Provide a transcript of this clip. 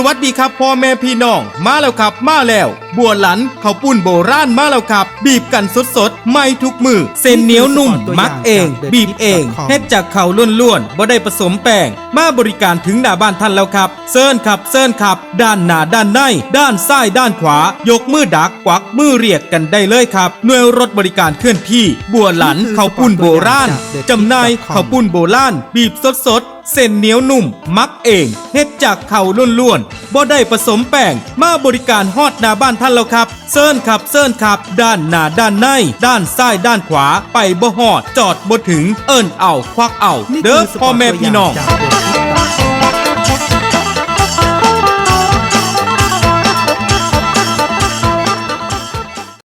สวัสดีครับพ่อแม่พี่น้อง มาแล้วครับ มาแล้ว บัวหลันเขาวปุ้นโบราณมาแล้วครับ บีบกันสดๆไม่ทุกมือ เส้นเหนียวนุ่ม มักเอง บีบเองเฮ็ดจากเขาวล้วนๆบ่ได้ผสมแป้งมาบริการถึงหน้าบ้านท่านแล้วครับเซิร์นครับเซิร์นครับ ด้านหน้าด้านใน ด้านซ้ายด้านขวา ยกมือดักกวักมือเรียกกันได้เลยครับหน่วยรถบริการเคลื่อนที่ บัวหลันเขาวปุ้นโบราณจำหน่ายเขาวปุ้นโบราณบีบสดๆ เส้นเหนียวนุ่ม มักเองเฮ็ดจากเข่าล้วนๆบ่ได้ผสมแป้งมาบริการฮอดหน้าบ้านท่านแล้วครับเซิร์นขับเซิร์นขับ ด้านหน้าด้านใน ด้านซ้ายด้านขวา ไปบ่ฮอด จอดบ่ถึงเอิ้นเอาควักเอาเด้อพ่อแม่พี่น้องจา